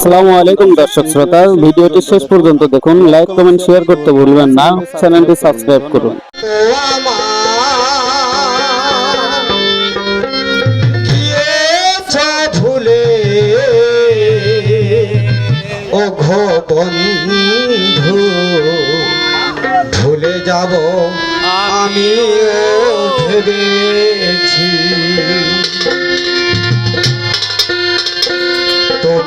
আসসালামু আলাইকুম দর্শক শ্রোতা, ভিডিওটি শেষ পর্যন্ত দেখুন লাইক কমেন্ট শেয়ার করতে ভুলবেন না, চ্যানেলটি সাবস্ক্রাইব করুন। ভুলে যাব আমি ভেবেছি।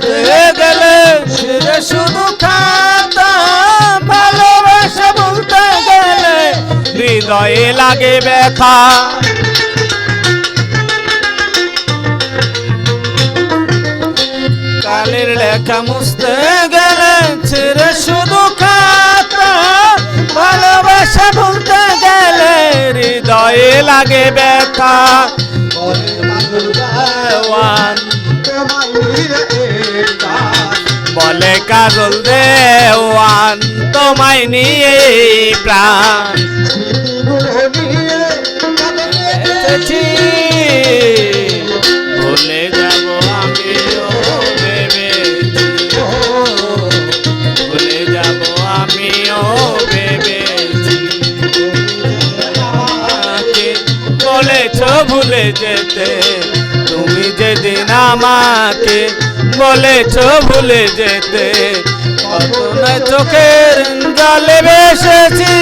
বুঝতে গেলে সেরে শুধু খাতা ভালোবাসা বলতে গেলে হৃদয়ে লাগে ব্যথা। কালের লেখা মুছতে গেলে ছেড়ে শুধু খাতা ভালোবাসা ভুলতে গেলে হৃদয়ে লাগে ব্যথা। বলে কাজল দেওয়ান তোমায় নিয়ে প্রাণ। ভুলে ভেবেছি ভুলে যেতে তুমি যেদিন আমাকে বলেছ ভুলে যেতে। না চোখের জলে বেসেছি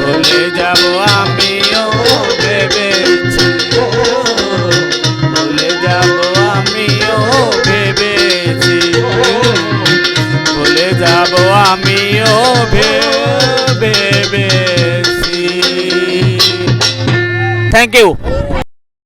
ভুলে যাব আমিও ভেবেছি। ভুলে যাব আমিও ভেবেছি। ভুলে যাব আমিও ভেবেছি। Thank you